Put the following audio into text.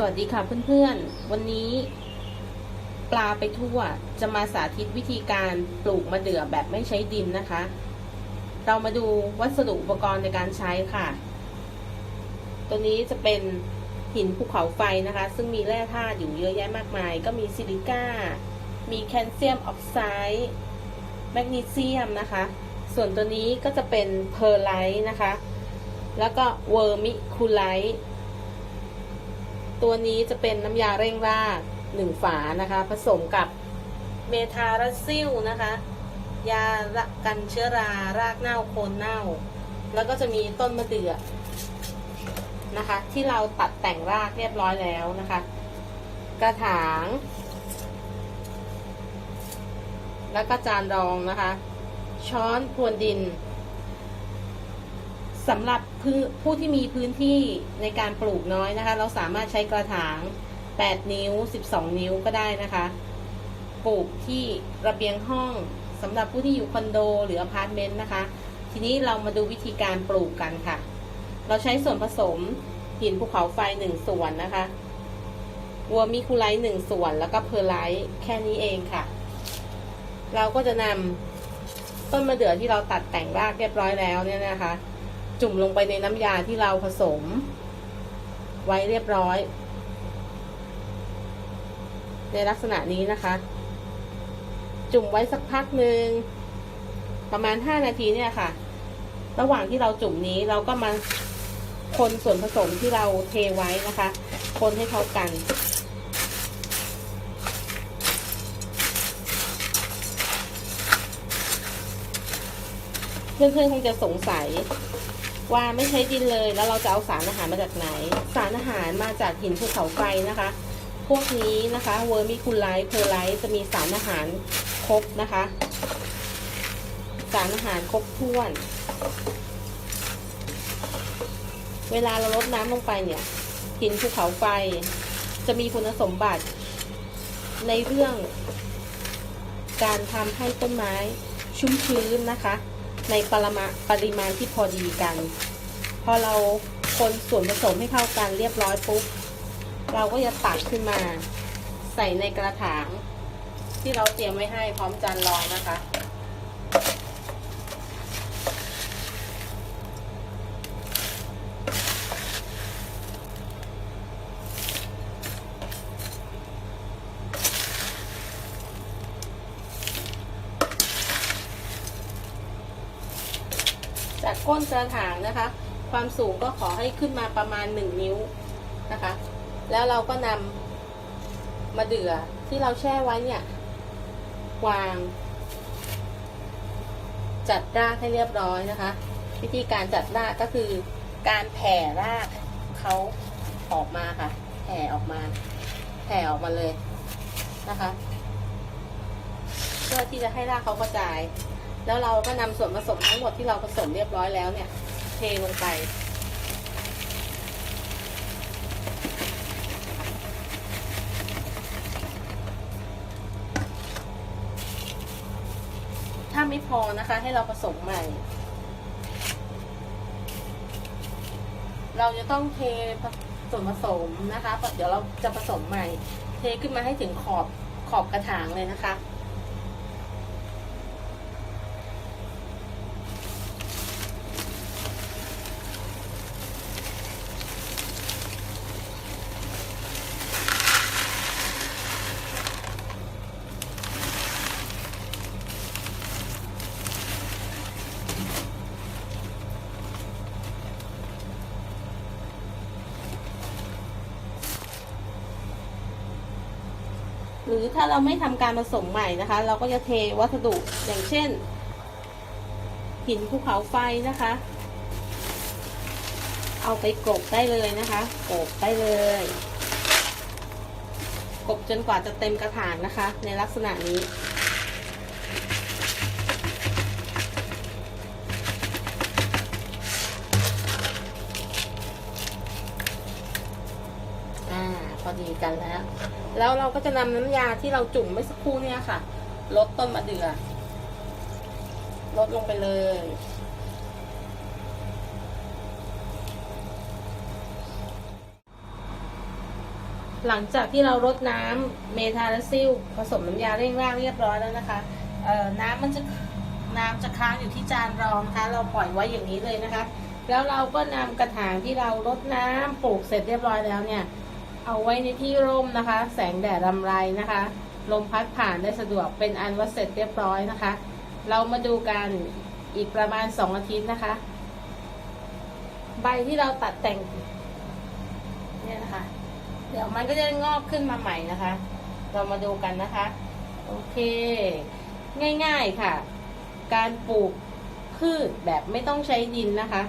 สวัสดีค่ะเพื่อนๆ วันนี้ ปลาไปทั่วจะมาสาธิตวิธีการปลูกมะเดื่อแบบไม่ใช้ดินนะคะ เรามาดูวัสดุอุปกรณ์ในการใช้ค่ะ ตัวนี้จะเป็นหินภูเขาไฟนะคะ ซึ่งมีแร่ธาตุอยู่เยอะแยะมากมาย ก็มีซิลิก้า มีแคลเซียมออกไซด์แมกนีเซียมนะคะ ส่วนตัวนี้ก็จะเป็นเพอร์ไลท์นะคะ แล้วก็เวอร์มิคูไลท์ ตัวนี้จะเป็นน้ำยาเร่งรากหนึ่งฝานะคะ ผสมกับเมทาราซิลนะคะ ยาละกันเชื้อรารากเน่าโคนเน่า แล้วก็จะมีต้นมะเดื่อนะคะ ที่เราตัดแต่งรากเรียบร้อยแล้วนะคะ กระถาง แล้วก็จานรองนะคะ ช้อนพรวนดิน สำหรับผู้ที่มีพื้นที่ในการปลูกน้อยนะคะ เราสามารถใช้กระถาง 8 นิ้ว 12 นิ้วก็ได้นะคะ ปลูกที่ระเบียงห้องสำหรับผู้ที่อยู่คอนโดหรืออพาร์ตเมนต์นะคะ ทีนี้เรามาดูวิธีการปลูกกันค่ะ เราใช้ส่วนผสมหินภูเขาไฟ1ส่วนนะคะวัวมิคูไลท์1ส่วน แล้วก็เพอร์ไลท์แค่นี้เองค่ะ เราก็จะนำต้นมะเดื่อที่เราตัดแต่งรากเรียบร้อยแล้วเนี่ยนะคะ จุ่มลงไปในน้ำยาที่เราผสม ไว้เรียบร้อย ในลักษณะนี้นะคะ จุ่มไว้สักพักหนึ่งประมาณ 5 นาทีเนี่ยค่ะ ระหว่างที่เราจุ่มนี้เราก็มาคนส่วนผสมที่เราเทไว้นะคะ คนให้เข้ากัน เพื่อนๆคงจะสงสัย ว่าไม่ใช้ดินเลย แล้วเราจะเอาสารอาหารมาจากไหน สารอาหารมาจากหินภูเขาไฟนะคะ พวกนี้นะคะเวอร์มิคูไลท์เพอร์ไลท์จะมีสารอาหารครบนะคะ สารอาหารครบถ้วน เวลาเราลดน้ำลงไปเนี่ยหินภูเขาไฟจะมีคุณสมบัติ ในเรื่องการทำให้ต้นไม้ชุ่มชื้นนะคะ ในปรมาปริมาณที่พอดีกัน พอเราคนส่วนผสมให้เข้ากันเรียบร้อยปุ๊บ เราก็จะตักขึ้นมา ใส่ในกระถาง ที่เราเตรียมไว้ให้พร้อมจานรองนะคะ จากก้นกระถางนะคะ ความสูงก็ขอให้ขึ้นมาประมาณ 1 นิ้วนะคะ แล้วเราก็นำมาเดือที่เราแช่ไว้เนี่ย วาง จัดรากให้เรียบร้อยนะคะ วิธีการจัดรากก็คือการแผ่รากเขาออกมาค่ะ แผ่ออกมา แผ่ออกมาเลยนะคะ เพื่อที่จะให้รากเขากระจาย แล้วเราก็นำส่วนผสมทั้งหมดที่เราผสมเรียบร้อยแล้วเนี่ย เทลงไป ถ้าไม่พอนะคะ ให้เราผสมใหม่ เราจะต้องเทส่วนผสมนะคะ เดี๋ยวเราจะผสมใหม่ เทขึ้นมาให้ถึงขอบขอบกระถางเลยนะคะ หรือถ้าเราไม่ทำการผสมใหม่นะคะ เราก็จะเทวัสดุอย่างเช่น หินภูเขาไฟนะคะ เอาไปกบได้เลยนะคะกบได้เลย กบจนกว่าจะเต็มกระถางนะคะ ในลักษณะนี้ อ่า พอ ดีกันแล้ว แล้วเราก็จะนำน้ำยาที่เราจุ่มเมื่อสักครู่เนี่ยค่ะลดต้นมะเดือ่อลดลงไปเลย หลังจากที่เรารดน้ำเมทาลาซิลผสมน้ำยาเร่งรากเรียบร้อยแล้วนะคะเอ่อน้ำมันจะน้ำจะค้างอยู่ที่จานรองนะคะ เราปล่อยไว้อย่างนี้เลยนะคะ แล้วเราก็นำกระถางที่เรารดน้ำปลูกเสร็จเรียบร้อยแล้วเนี่ย เอาไว้ในที่ร่มนะคะ แสงแดดรำไรนะคะ ลมพัดผ่านได้สะดวกเป็นอันว่าเสร็จเรียบร้อยนะคะ เรามาดูกันอีกประมาณสองอาทิตย์นะคะ ใบที่เราตัดแต่งเนี่ยนะคะ เดี๋ยวมันก็จะงอกขึ้นมาใหม่นะคะ เรามาดูกันนะคะ โอเค ง่ายๆค่ะ การปลูกพืชแบบไม่ต้องใช้ดินนะคะ